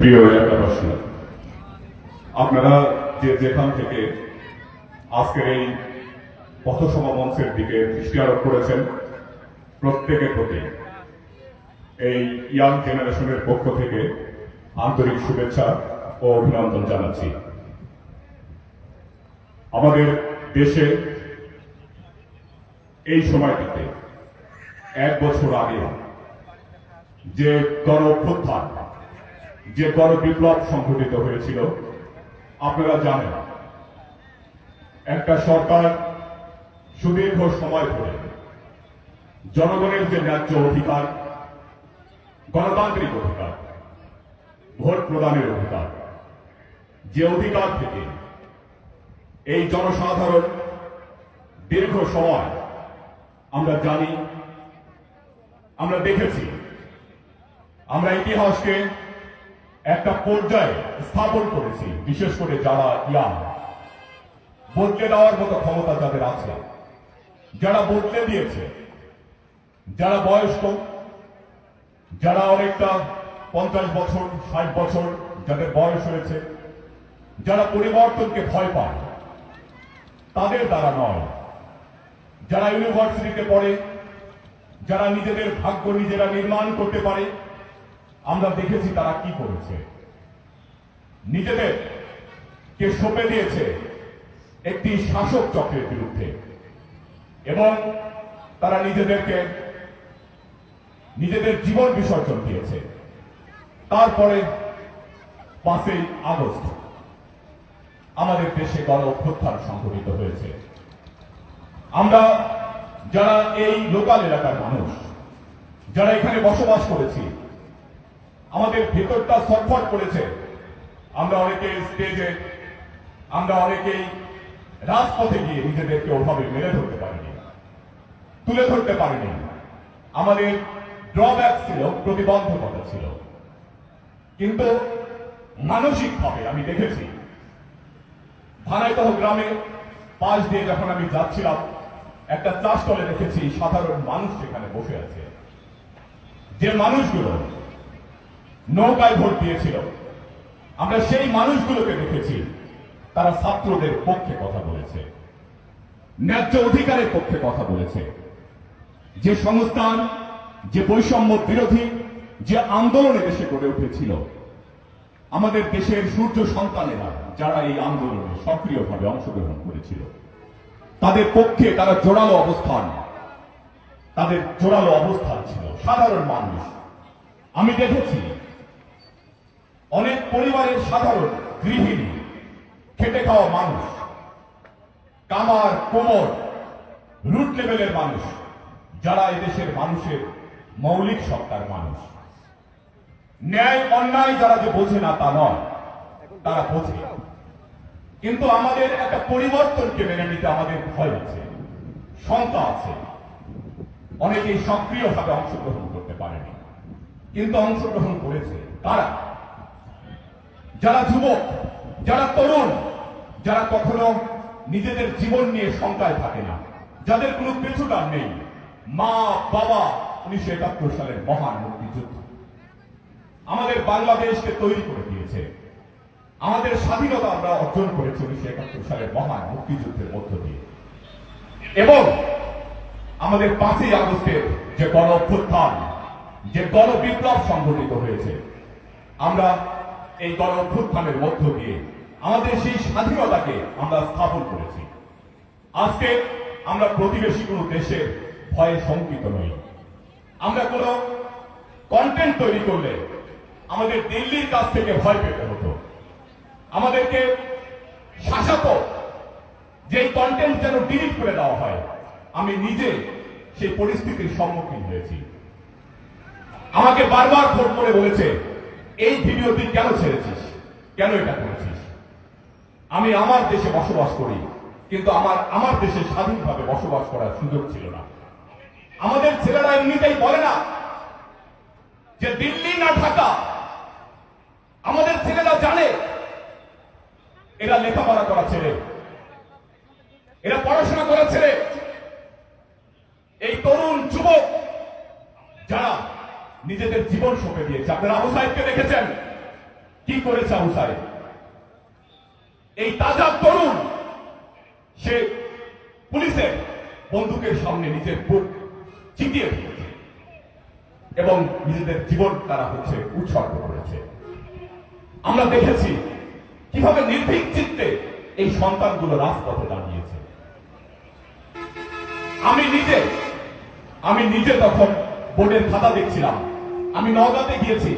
প্রিয় এলাকাবাসী, আপনারা যে যেখান থেকে আজকের এই পথসভা মঞ্চের দিকে দৃষ্টি আরোপ করেছেন, প্রত্যেকের প্রতি এই ইয়াং জেনারেশনের পক্ষ থেকে আন্তরিক শুভেচ্ছা ও অভিনন্দন জানাচ্ছি। আমাদের দেশে এই সময়টিতে এক বছর আগে যে গণ যে গণ বিপ্লব সংঘটিত হয়েছিল, আপনারা জানেন, একটা সরকার সুদীর্ঘ সময় ধরে জনগণের যে ন্যায্য অধিকার, গণতান্ত্রিক অধিকার, ভোট প্রদানের অধিকার, যে অধিকার থেকে এই জনসাধারণ দীর্ঘ সময় আমরা জানি, আমরা দেখেছি, আমরা ইতিহাসকে একটা পর্যায়ে স্থাপন করেছি, বিশেষ করে যারা ইয়াং। বদলে দেওয়ার মতো ক্ষমতা যাদের আছে, যারা বদলে দিয়েছে, যারা বয়স্ক, যারা অনেকটা পঞ্চাশ বছর, ষাট বছর যাদের বয়স হয়েছে, যারা পরিবর্তনকে ভয় পায়, তাদের দ্বারা নয়। যারা ইউনিভার্সিটিতে পড়ে, যারা নিজেদের ভাগ্য নিজেরা নির্মাণ করতে পারে আমরা দেখেছি তারা কি করেছে। নিজেদের কে সঁপে দিয়েছে একটি শাসক চক্রের বিরুদ্ধে। এবং তারা নিজেদেরকে, নিজেদের জীবন বিসর্জন দিয়েছে। তারপরে পাঁচই আগস্ট আমাদের দেশে গণ অভ্যুত্থান সংঘটিত হয়েছে। আমরা যারা এই লোকাল এলাকার মানুষ, যারা এখানে বসবাস করেছি আমাদের ভেতরটা সটফট করেছে। আমরা অনেকে স্টেজে আমরা অনেকেই রাজপথে গিয়ে নিজেদেরকে ওভাবে মেলে ধরতে পারিনি, তুলে ধরতে পারিনি। আমাদের ড্রব্যাক ছিল, প্রতিবন্ধকতা ছিল। কিন্তু মানসিকভাবে আমি দেখেছি ধানাইতহ গ্রামে পাশ দিয়ে যখন আমি যাচ্ছিলাম, একটা চাষ তলে দেখেছি সাধারণ মানুষ সেখানে বসে আছে। যে মানুষগুলো নৌকায় ভোট দিয়েছিল। আমরা সেই মানুষগুলোকে দেখেছি। তারা ছাত্রদের পক্ষে কথা বলেছে। ন্যায্য অধিকারের পক্ষে কথা বলেছে। যে সংস্থান, যে বৈষম্য বিরোধী, যে আন্দোলনে দেশে গড়ে উঠেছিল, আমাদের দেশের সূর্য সন্তানেরা যারা এই আন্দোলনে সক্রিয়ভাবে অংশগ্রহণ করেছিল, তাদের পক্ষে তারা জোরালো অবস্থান, তাদের জোরালো অবস্থান ছিল। সাধারণ মানুষ। আমি দেখেছি অনেক পরিবারের সাধারণ গৃহিণী, খেটে খাওয়া মানুষ, কামার, কোমর রুট লেভেলের মানুষ, যারা এদেশের মানুষের মৌলিক সত্তার মানুষ। ন্যায়, অন্যায় যারা যে বোঝে না তা নয়, তারা বোঝে। কিন্তু আমাদের একটা পরিবর্তনকে মেনে নিতে আমাদের ভয় আছে, শঙ্কা আছে। অনেকেই সক্রিয়ভাবে অংশগ্রহণ করতে পারেনি। কিন্তু অংশগ্রহণ করেছে তারা যারা যুবক, যারা তরুণ, যারা কখনো নিজেদের জীবন নিয়ে শঙ্কায় থাকে না, যাদের কোনো পেছুটার নেই। মা, বাবা, উনিশশো একাত্তর সালের মহান মুক্তিযুদ্ধ। আমাদের বাংলাদেশকে তৈরি করে দিয়েছে। আমাদের স্বাধীনতা আমরা অর্জন করেছি উনিশশো একাত্তর সালের মহান মুক্তিযুদ্ধের মধ্য দিয়ে। এবং আমাদের পাঁচই আগস্টের যে গণ অভ্যুত্থান, যে গণ বিপ্লব সংঘটিত হয়েছে, আমরা এই গণ অভ্যুত্থানের মধ্য দিয়ে আমাদের সেই স্বাধীনতাকে আমরা স্থাপন করেছি। আজকে আমরা প্রতিবেশী কোনো দেশের ভয়ে শঙ্কিত নই। আমরা কোনো কন্টেন্ট তৈরি করলে আমাদের দিল্লির কাছ থেকে ভয় পেতে হতো। আমাদেরকে শাসক যে কন্টেন্ট যেন ডিলিট করে দেওয়া হয়, আমি নিজে সেই পরিস্থিতির সম্মুখীন হয়েছি। আমাকে বারবার ফোন করে বলেছে এই ভিডিও তুই কেন ছেড়েছিস? কেন এটা করেছিস? আমি আমার দেশে বসবাস করি, কিন্তু আমার আমার দেশে স্বাধীনভাবে বসবাস করার সুযোগ ছিল না। আমাদের ছেলেরা এমনিতেই বলে না যে দিল্লি না ঢাকা। আমাদের ছেলেরা জানে, এরা লেখাপড়া করা ছেলে, এরা পড়াশোনা করা ছেলে। এই তরুণ যুবক, যারা নিজেদের জীবন সঁপে দিয়েছে। আপনারা আবু সাহেবকে দেখেছেন? কি করেছে আবু সাহেব এই তাজা তরুণ, সে পুলিশের বন্দুকের সামনে নিজের বুক চিটিয়ে এবং নিজেদের জীবন তারা হচ্ছে উৎসর্গ করেছে। আমরা দেখেছি কীভাবে নির্ভীক চিত্তে এই সন্তানগুলো রাজপথে দাঁড়িয়েছে। আমি নিজে আমি নিজে তখন বোর্ডের খাতা দেখছিলাম। আমি নওগাঁতে গিয়েছি।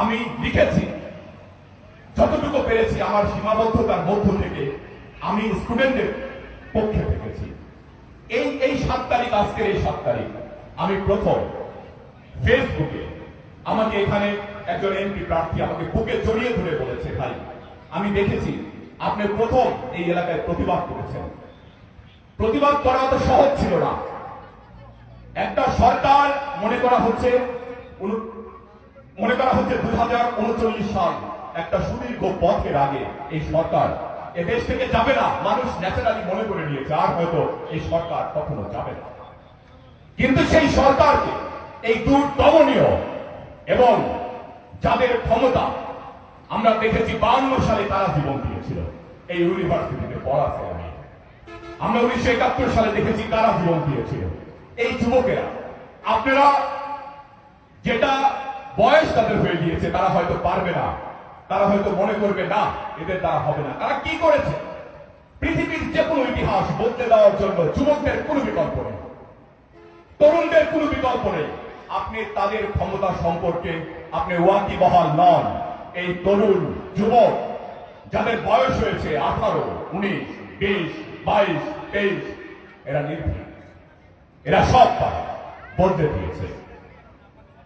আমি লিখেছি। যতটুকু পেরেছি আমার সীমাবদ্ধতার মধ্য থেকে আমি স্টুডেন্টদের পক্ষে থেকেছি। এই এই সাত তারিখ, আজকের এই সাত তারিখ, আমি প্রথম ফেসবুকে আমাকে এখানে একজন এমপি প্রার্থী আমাকে বুকে জড়িয়ে ধরে বলেছে, ভাই, আমি দেখেছি আপনি প্রথম এই এলাকায় প্রতিবাদ করেছেন। প্রতিবাদ করা তো সহজ ছিল না। একটা সরকার মনে করা হচ্ছে মনে করা হচ্ছে দুই হাজার উনচল্লিশ সাল, একটা সুদীর্ঘ পথের আগে এই সরকার এ দেশ থেকে যাবে না, মানুষ ন্যাচারালি মনে করে নিয়েছে, আর হয়তো এই সরকার কখনো যাবে না। কিন্তু সেই সরকারকে এই দুর্দমনীয় এবং যাদের ক্ষমতা আমরা দেখেছি বান্ন সালে তারা জীবন দিয়েছিল, এই ইউনিভার্সিটিতে পড়াছে আমি আমরা উনিশশো একাত্তর সালে দেখেছি কারা জীবন দিয়েছিল। এই যুবকেরা, আপনারা যেটা বয়স তাদের হয়ে গিয়েছে, তারা হয়তো পারবে না। তারা হয়তো মনে করবে, না, এদের দ্বারা হবে না। তারা কি করেছে? পৃথিবীর যে কোনো ইতিহাস বদলে দেওয়ার জন্য যুবকদের কোনো বিকল্প নেই। তরুণদের কোনো বিকল্প নেই। আপনি তাদের ক্ষমতা সম্পর্কে আপনি ওয়াকি বহাল নন। এই তরুণ যুবক যাদের বয়স হয়েছে আঠারো, উনিশ, বিশ, বাইশ, তেইশ, এরা নির্ভীক। এরা সব বদলে দিয়েছে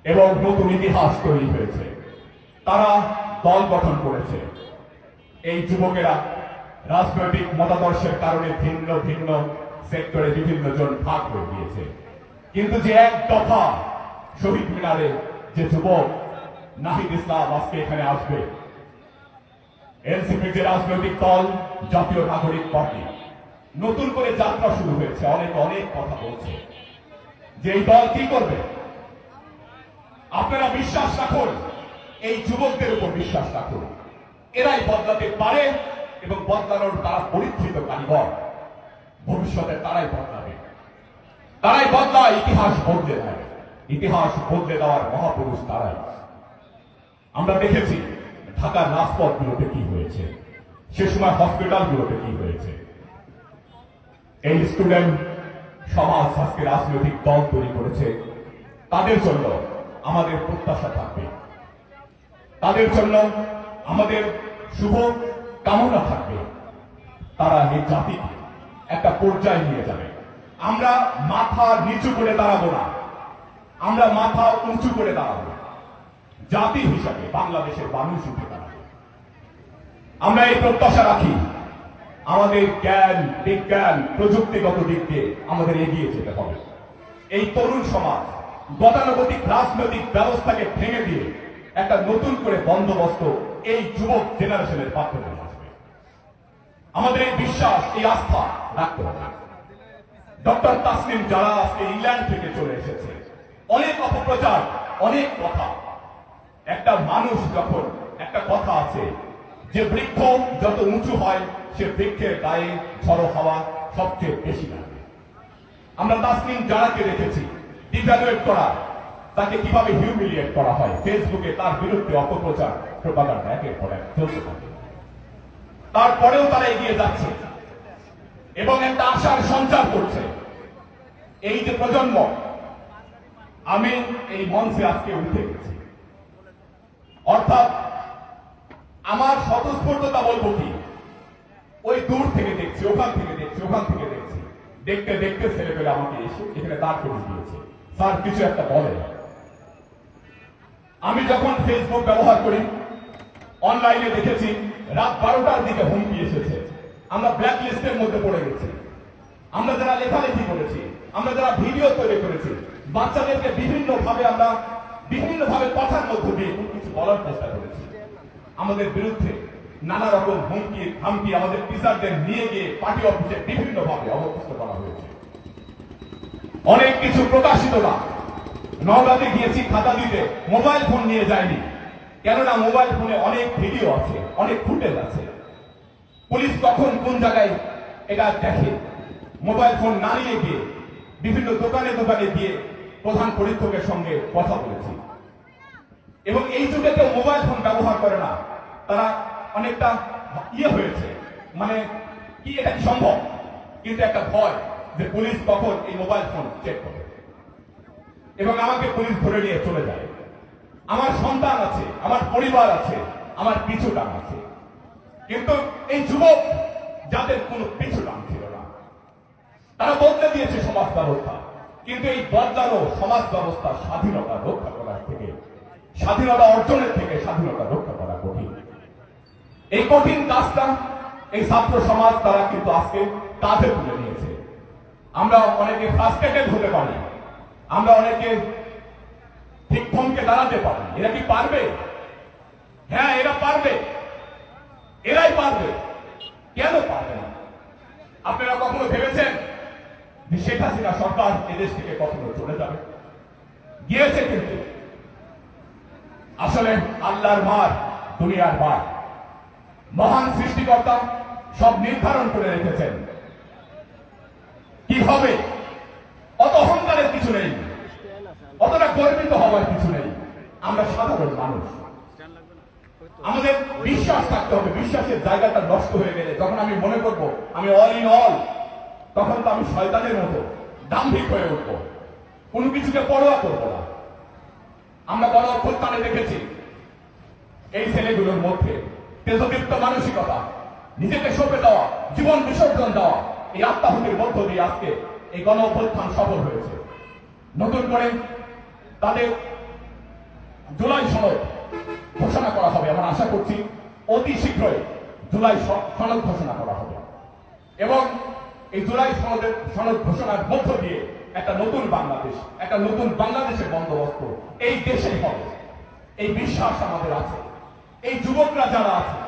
এবং নতুন ইতিহাস তৈরি হয়েছে। তারা দল গঠন করেছে। এই যুবকেরা রাজনৈতিক মতাদর্শের কারণে ভিন্ন ভিন্ন সেক্টরে বিভিন্ন জন ভাগ হয়ে গিয়েছে। কিন্তু যে এক দফা শহীদ মিনারে যে যুবক নাহিদ ইসলাম আজকে এখানে আসবে এনসিপি যে রাজনৈতিক দল, জাতীয় নাগরিক পার্টি নতুন করে যাত্রা শুরু হয়েছে। অনেক অনেক কথা বলছে। যে এই দল কি করবে? আপনারা বিশ্বাস রাখুন, এই যুবকদের উপর বিশ্বাস রাখুন। এরাই বদলাতে পারে এবং বদলানোর তারা পরিচিত কারিগর। ভবিষ্যতে তারাই বদলাবে। তারাই বদলায়, ইতিহাস বদলে দেয়। ইতিহাস বদলে দেওয়ার মহাপুরুষ তারাই। আমরা দেখেছি, ঢাকার রাজপথগুলোতে কি হয়েছে? সে সময় হসপিটালগুলোতে কি হয়েছে? এই স্টুডেন্ট সমাজ আজকে রাজনৈতিক দল তৈরি করেছে। তাদের জন্য আমাদের প্রত্যাশা থাকবে। তাদের জন্য আমাদের শুভ কামনা থাকবে। তারা এই জাতিকে একটা পর্যায়ে নিয়ে যাবে। আমরা মাথা নিচু করে দাঁড়াবো না। আমরা মাথা উঁচু করে দাঁড়াবো। জাতি হিসাবে বাংলাদেশের মানুষ উঠে দাঁড়াবে। আমরা এই প্রত্যাশা রাখি। আমাদের জ্ঞান, বিজ্ঞান, প্রযুক্তিগত দিক দিয়ে আমাদের এগিয়ে যেতে হবে। এই তরুণ সমাজ গতানুগতিক রাজনৈতিক ব্যবস্থাকে ভেঙে দিয়ে একটা নতুন করে বন্দোবস্ত এই যুবক জেনারেশনের আসবে। আমাদের এই বিশ্বাস, এই আস্থা রাখতে হবে। ডক্টর তাসলিম যারা আজকে ইংল্যান্ড থেকে চলে এসেছে, অনেক অপপ্রচার, অনেক কথা। একটা মানুষ যখন একটা কথা আছে, যে বৃক্ষ যত উঁচু হয় সে বৃক্ষের গায়ে ঝড়ো হাওয়া সবচেয়ে বেশি লাগে। আমরা তাসলিম যারাকে দেখেছি ডিভ্যালুয়েট করা, তাকে কীভাবে হিউমিলিয়েট করা হয়, ফেসবুকে তার বিরুদ্ধে অপপ্রচার, প্রপাগান্ডা, একের পর চলতে থাকে। তারপরেও তারা এগিয়ে যাচ্ছে এবং একটা আশার সঞ্চার করছে। এই যে প্রজন্ম, আমি এই মঞ্চে আজকে উঠে গেছি। অর্থাৎ আমার স্বতঃস্ফূর্ততা বলব কি? ওই দূর থেকে দেখছি, ওখান থেকে দেখছি, ওখান থেকে দেখছি। দেখতে দেখতে ছেলেপেলে আমাকে এসে এখানে দাঁড় করে দিয়েছে। স্যার, কিছু একটা বলে। আমি যখন ফেসবুক ব্যবহার করি অনলাইনে দেখেছি, রাত বারোটার দিকে হুমকি এসেছে। আমরা ব্ল্যাক লিস্টের মধ্যে পড়ে গেছি। আমরা যারা লেখালেখি করেছি, আমরা যারা ভিডিও তৈরি করেছি, বাচ্চাদেরকে বিভিন্ন ভাবে আমরা বিভিন্ন ভাবে কথার মধ্য দিয়ে কিছু বলার চেষ্টা করেছি। আমাদের বিরুদ্ধে নানা রকম হুমকি, হামকি আমাদের টিচারদের নিয়ে গিয়ে পার্টি অফিসে বিভিন্ন ভাবে অবস্থিত করা হয়েছে। অনেক কিছু প্রকাশিত না। নওগাঁতে গিয়েছি খাতা দিতে মোবাইল ফোন নিয়ে যায়নি কেননা মোবাইল ফোনে অনেক ভিডিও আছে, অনেক ফুটেজ আছে। পুলিশ কখন কোন জায়গায় এটা দেখে? মোবাইল ফোন না নিয়ে গিয়ে বিভিন্ন দোকানে দোকানে গিয়ে প্রধান পরীক্ষকের সঙ্গে কথা বলেছি। এবং এই যুগে কেউ মোবাইল ফোন ব্যবহার করে না। তারা অনেকটা ইয়ে হয়েছে। মানে কি এটা সম্ভব? কিন্তু একটা ভয় যে পুলিশ কখন এই মোবাইল ফোন চেক করে। এবং আমাকে পুলিশ ধরে নিয়ে চলে যায়। আমার সন্তান আছে, আমার পরিবার আছে, আমার পিছু টান আছে। কিন্তু এই যুবক যাদের কোনো পিছু টান ছিল না, তারা বদলে দিয়েছে সমাজ ব্যবস্থা। কিন্তু এই বদলানো সমাজ ব্যবস্থা স্বাধীনতা রক্ষা করার থেকে, স্বাধীনতা অর্জনের থেকে স্বাধীনতা রক্ষা করা কঠিন। এই কঠিন কাজটা এই ছাত্র সমাজ তারা কিন্তু আজকে কাঁধে তুলে নিয়েছে। আমরা অনেকে ফ্রাস্ট্রেটেড হতে পারি, আমরা অনেকে ঠিক থমকে দাঁড়াতে পারি এরা কি পারবে? হ্যাঁ এরা পারবে। এরাই পারবে। কেন পারবে না? আপনারা কখনো ভেবেছেন শেখ হাসিনা সরকার এদেশ থেকে কখনো চলে যাবে? গিয়েছে কিন্তু। আসলে আল্লাহর মার, দুনিয়ার মার। মহান সৃষ্টিকর্তা সব নির্ধারণ করে রেখেছেন। কি হবে? অত অহংকারের কিছু নেই। অতটা গর্বিত হওয়ার কিছু নেই। আমরা সাধারণ মানুষ। আমাদের বিশ্বাস থাকতে হবে। বিশ্বাসের জায়গাটা নষ্ট হয়ে গেলে যখন আমি মনে করব, আমি অল ইন অল তখন তো আমি শয়তানের মতো দাম্ভিক হয়ে উঠব। কোনো কিছুকে পরোয়া করব না। আমরা বড় অভ্যুত্থানে দেখেছি, এই ছেলেগুলোর মধ্যে তেজদীপ্ত মানসিকতা, নিজেকে সঁপে দেওয়া, জীবন বিসর্জন দেওয়া, এই আত্মাহুতির মধ্য দিয়ে আজকে এই গণ অভ্যুত্থান সফল হয়েছে। নতুন করে তাদের জুলাই সনদ ঘোষণা করা হবে আমরা আশা করছি, অতি শীঘ্রই জুলাই সনদ ঘোষণা করা হবে। এবং এই জুলাই সনদের সনদ ঘোষণার মধ্য দিয়ে একটা নতুন বাংলাদেশ, একটা নতুন বাংলাদেশের বন্দোবস্ত এই দেশেই হবে। এই বিশ্বাস আমাদের আছে। যুবকরা যারা আছে,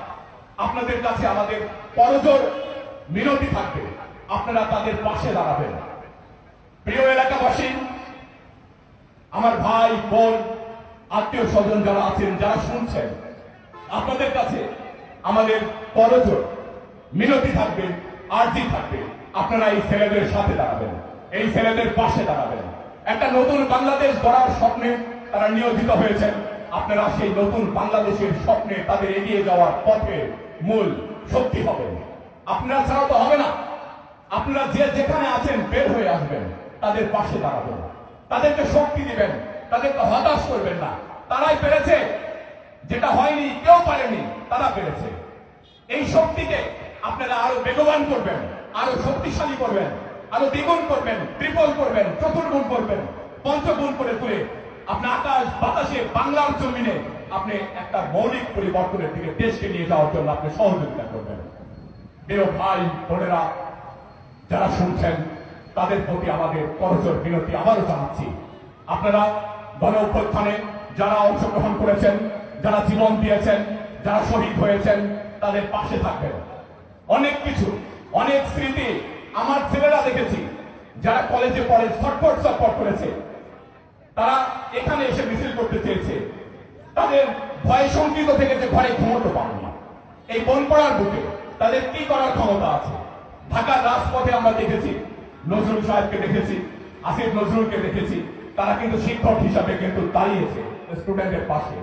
আপনাদের কাছে আমাদের করজোর মিনতি থাকবে। আপনারা তাদের পাশে দাঁড়াবেন। প্রিয় এলাকাবাসী, আমার ভাই, বোন, আত্মীয় স্বজন যারা আছেন, যারা শুনছেন, আপনাদের কাছে আমাদের করজোর মিনতি থাকবে, আর্জি থাকবে। আপনারা এই ছেলেদের সাথে দাঁড়াবেন, এই ছেলেদের পাশে দাঁড়াবেন। একটা নতুন বাংলাদেশ গড়ার স্বপ্নে তারা নিয়োজিত হয়েছেন। আপনারা সেই নতুন বাংলাদেশের স্বপ্নে তাদের এগিয়ে যাওয়ার পথে মূল শক্তি হবেন। আপনারা ছাড়া তো হবে না। আপনারা যে যেখানে আছেন বের হয়ে আসবেন, তাদের পাশে দাঁড়াবেন। তাদেরকে শক্তি দিবেন, তাদেরকে হতাশ করবেন না। তারাই পেরেছে। যেটা হয়নি, কেউ পারেনি, তারা পেরেছে। এই শক্তিকে আপনারা আরও বেগবান করবেন, আরও শক্তিশালী করবেন, আরও দ্বিগুণ করবেন ট্রিপল করবেন, চতুর্গুণ করবেন, পঞ্চগুণ করে তুলে আপনি আকাশ বাতাসে বাংলার জমিনে আপনি একটা মৌলিক পরিবর্তনের দিকে দেশকে নিয়ে যাওয়ার জন্য আপনি সহযোগিতা করবেন। প্রিয় ভাই, বোনেরা, যারা শুনছেন, তাদের প্রতি আমাদের করজোর বিনতি আবারও জানাচ্ছি। আপনারা গণ অভ্যুত্থানে যারা অংশগ্রহণ করেছেন, যারা জীবন দিয়েছেন, যারা শহীদ হয়েছেন, তাদের পাশে থাকবেন। অনেক কিছু, অনেক স্মৃতি আমার ছেলেরা দেখেছি, যারা কলেজে পড়ে ছটফট ছটফট করেছে। তারা এখানে এসে মিছিল করতে চেয়েছে। তাদের ভয় শঙ্কিত থেকে যে ঘরে ঘুমোতে পারেনি এই বনপাড়ার বুকে তাদের কি করার ক্ষমতা আছে? ঢাকার রাজপথে আমরা দেখেছি, নজরুল সাহেবকে দেখেছি, আসিফ নজরুলকে দেখেছি। তারা কিন্তু শিক্ষক হিসাবে কিন্তু দাঁড়িয়েছে স্টুডেন্টের পাশে।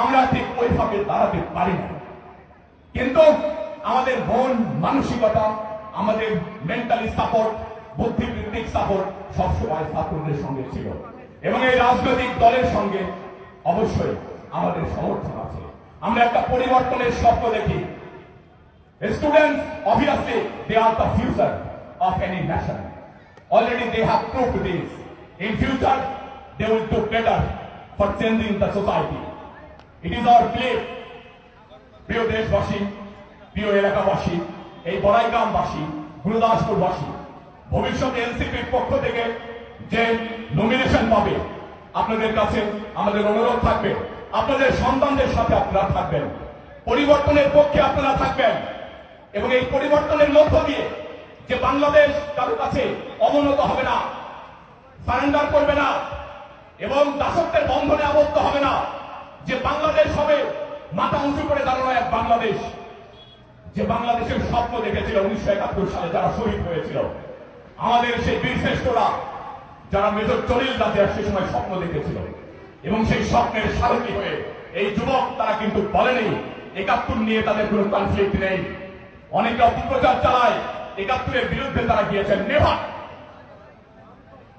আমরা ঠিক ওইভাবে দাঁড়াতে পারি না। কিন্তু আমাদের মন মানসিকতা, আমাদের মেন্টালি সাপোর্ট বুদ্ধিবৃত্তিক সাপোর্ট সবসময় ছাত্রদের সঙ্গে ছিল। এবং এই রাজনৈতিক দলের সঙ্গে অবশ্যই আমাদের সমর্থন আছে। আমরা একটা পরিবর্তনের স্বপ্ন দেখি। Students they are the future of any nation already they have proof this in they will do better for changing it is our play প্রিয় দেশবাসী, প্রিয় এলাকাবাসী, এই বড়াইগ্রামবাসী, গুরুদাসপুরবাসী ভবিষ্যৎ এনসিপির পক্ষ থেকে যে নমিনেশন পাবে। আপনাদের কাছে আমাদের অনুরোধ থাকবে। আপনাদের সন্তানদের সাথে আপনারা থাকবেন। পরিবর্তনের পক্ষে আপনারা থাকবেন। এবং এই পরিবর্তনের মধ্য দিয়ে যে বাংলাদেশ কারও কাছে অবনত হবে না, সারেন্ডার করবে না, এবং দাসত্বের বন্ধনে আবদ্ধ হবে না, যে বাংলাদেশ হবে মাথা উঁচু করে দাঁড়ানো এক বাংলাদেশ, যে বাংলাদেশের স্বপ্ন দেখেছিল উনিশশো একাত্তর সালে যারা শহীদ হয়েছিল। আমাদের সেই বীর শ্রেষ্ঠরা যারা মেজর জলিল রাজে সে সময় স্বপ্ন দেখেছিল এবং সেই স্বপ্নের সারথী হয়ে এই যুবক তারা কিন্তু বলেনি, একাত্তর নিয়ে তাদের কোনো কনফ্লিক্ট নেই। অনেকে অপপ্রচার চালায়, একাত্তরের বিরুদ্ধে তারা গিয়েছেন নেভার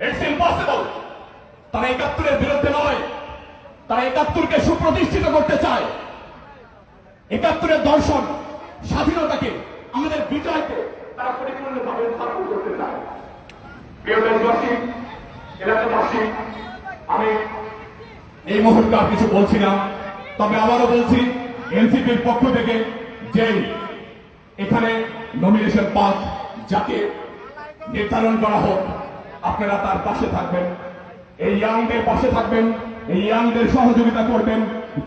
ইটস ইম্পসিবল তারা একাত্তরের বিরুদ্ধে নয়। তারা একাত্তরকে সুপ্রতিষ্ঠিত করতে চায়। একাত্তরের দর্শন, স্বাধীনতাকে, আমাদের বিজয়কে তারা পরিপূর্ণভাবে স্থাপন করতে চায়। প্রিয় দেশবাসী এলাকাবাসী, আমি এই মুহূর্তে আর কিছু বলছি না, তবে আবারও বলছি, এনসিপির পক্ষ থেকে যে এখানে নমিনেশন পাস যাকে নির্ধারণ করা হোক, আপনারা তার পাশে থাকবেন। এই ইয়াংদের পাশে থাকবেন, এই ইয়াংদের সহযোগিতা করবেন।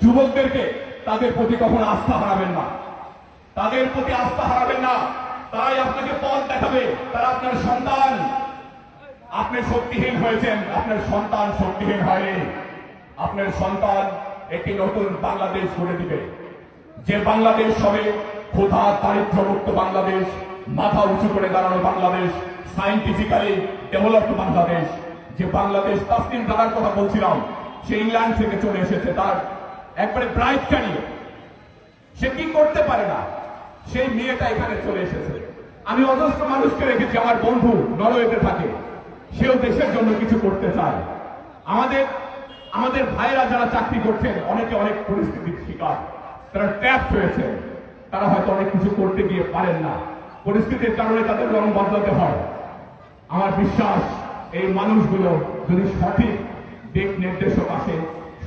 যুবকদেরকে তাদের প্রতি কখনো আস্থা হারাবেন না। তাদের প্রতি আস্থা হারাবেন না। তারাই আপনাকে পথ দেখাবে, তারা আপনার সন্তান। আপনি শক্তিহীন হয়েছেন, আপনার সন্তান শক্তিহীন হয়নি। আপনার সন্তান একটি নতুন বাংলাদেশ গড়ে দিবে। যে বাংলাদেশ হবে, ক্ষুধা, দারিদ্র্যমুক্ত বাংলাদেশ, মাথা উঁচু করে দাঁড়ানো বাংলাদেশ সাইন্টিফিক্যালি ডেভেলপড বাংলাদেশ। যে বাংলাদেশ তাসলিম দাদার কথা বলছিলাম, সে ইংল্যান্ড থেকে চলে এসেছে তার একবারে ব্রাইট ক্যারিয়ার সে কি করতে পারে না? সেই মেয়েটা এখানে চলে এসেছে। আমি অজস্র মানুষকে রেখেছি, আমার বন্ধু নরওয়েতে থাকে। সেও দেশের জন্য কিছু করতে চায়। আমাদের আমাদের ভাইরা যারা চাকরি করছেন, অনেকে অনেক পরিস্থিতির শিকার। তারা ট্যাপ হয়েছে। তারা হয়তো অনেক কিছু করতে গিয়ে পারেন না। পরিস্থিতির কারণে তাদের রং বদলাতে হয়। আমার বিশ্বাস, এই মানুষগুলো যদি সঠিক দিক নির্দেশক আসে,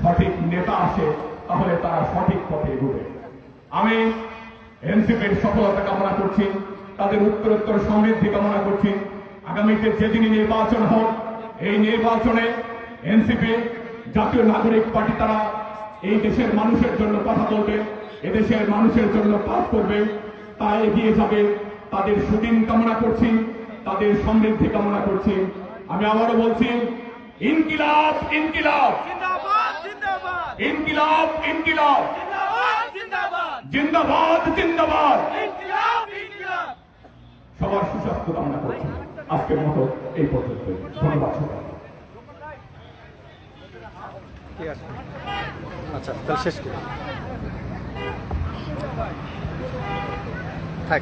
সঠিক নেতা আসে, তাহলে তারা সঠিক পথে এগোবে। আমি এনসিপির সফলতা কামনা করছি, তাদের উত্তরোত্তর সমৃদ্ধি কামনা করছি। আগামীতে যেদিনই নির্বাচন হোক এই নির্বাচনে এনসিপি জাতীয় নাগরিক পার্টি তারা এই দেশের মানুষের জন্য কথা বলবে এদেশের মানুষের জন্য কাজ করবে তারা এগিয়ে যাবে তাদের সুদিন কামনা করছি তাদের সমৃদ্ধি কামনা করছি। আমি আবারও বলছি ইনকিলাব ইনকিলাব। ইনকিলাব ইনকিলাব। জিন্দাবাদ জিন্দাবাদ। সবার সুস্বাস্থ্য কামনা করছি। আজকের মতো এই পর্যন্ত। ধন্যবাদ আচ্ছা তাহলে শেষ করি। থাক।